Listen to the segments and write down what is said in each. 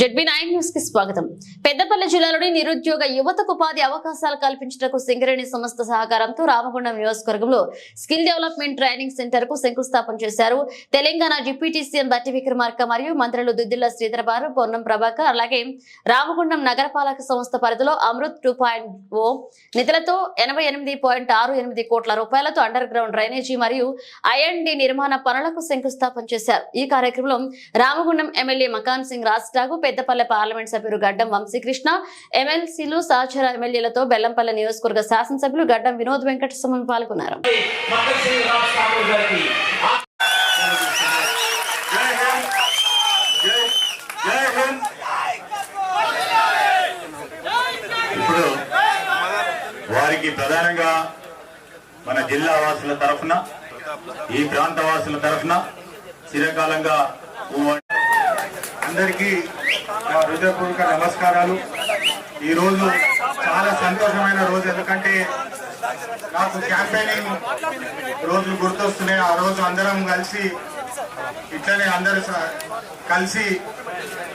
ZB nine న్యూస్కి స్వాగతం. పెద్దపల్లి జిల్లాలోని నిరుద్యోగ యువతకు ఉపాధి అవకాశాలు కల్పించటకు సింగరేణి సంస్థ సహకారంతో రామగుండం నియోజకవర్గంలో స్కిల్ డెవలప్మెంట్ ట్రైనింగ్ సెంటర్కు శంకుస్థాపన చేశారు. తెలంగాణ డిప్యూటీ సీఎం బట్టి విక్రమార్క మరియు మంత్రులు దుద్దిల్ల శ్రీధర్ బారు పొన్నం ప్రభాకర్ అలాగే రామగుండం నగరపాలక సంస్థ పరిధిలో అమృత్ టూ పాయింట్ ఓ నిధులతో ఎనభై ఎనిమిది పాయింట్ ఆరు ఎనిమిది కోట్ల రూపాయలతో అండర్ గ్రౌండ్ డ్రైనేజీ మరియు ఐఎన్డి నిర్మాణ పనులకు శంకుస్థాపన చేశారు. ఈ కార్యక్రమంలో రామగుండం ఎమ్మెల్యే మకాన్ సింగ్ రాజ్టాగు పెద్దపల్లె పార్లమెంట్ సభ్యులు గడ్డం వంశీకృష్ణ ఎమ్మెల్సీలు సహచర ఎమ్మెల్యేలతో బెల్లంపల్లి నియోజకవర్గ శాసనసభ్యులు గడ్డం వినోద్ వెంకటస్వామి పాల్గొన్నారు. ఇప్పుడు వారికి ప్రధానంగా మన జిల్లా వాసుల తరఫున ఈ ప్రాంత వాసుల తరఫున చిరకాలంగా అందరికీ నా హృదయపూర్వక నమస్కారాలు. ఈరోజు చాలా సంతోషమైన రోజు ఎందుకంటే నాకు క్యాంపెయినింగ్ రోజులు గుర్తొస్తున్నాయి. ఆ రోజు అందరం కలిసి ఇట్లనే అందరూ స- కలిసి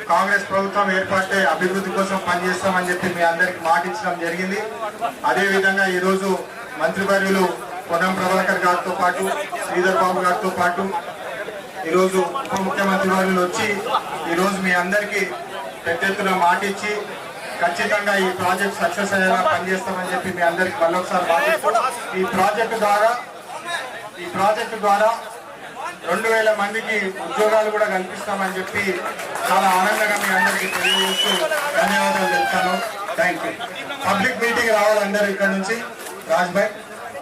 కాంగ్రెస్ ప్రభుత్వం ఏర్పడితే అభివృద్ధి కోసం పనిచేస్తామని చెప్పి మీ అందరికి మాట ఇచ్చడం జరిగింది. అదేవిధంగా ఈరోజు మంత్రివర్యులు పొన్నం ప్రభాకర్ గారితో పాటు శ్రీధర్ బాబు గారితో పాటు ఈరోజు ఉప ముఖ్యమంత్రి వారు వచ్చి ఈరోజు మీ అందరికీ పెద్ద ఎత్తున మాట ఇచ్చి ఖచ్చితంగా ఈ ప్రాజెక్ట్ సక్సెస్ అయ్యేలా పనిచేస్తామని చెప్పి మీ అందరికి మళ్ళొకసారి ఈ ప్రాజెక్టు ద్వారా ఈ ప్రాజెక్టు ద్వారా రెండు వేల మందికి ఉద్యోగాలు కూడా కల్పిస్తామని చెప్పి చాలా ఆనందంగా మీ అందరికీ తెలియజేస్తూ ధన్యవాదాలు చెప్తాను థ్యాంక్ యూ పబ్లిక్ మీటింగ్ రావాలి అందరూ ఇక్కడ నుంచి. రాజ్భాయ్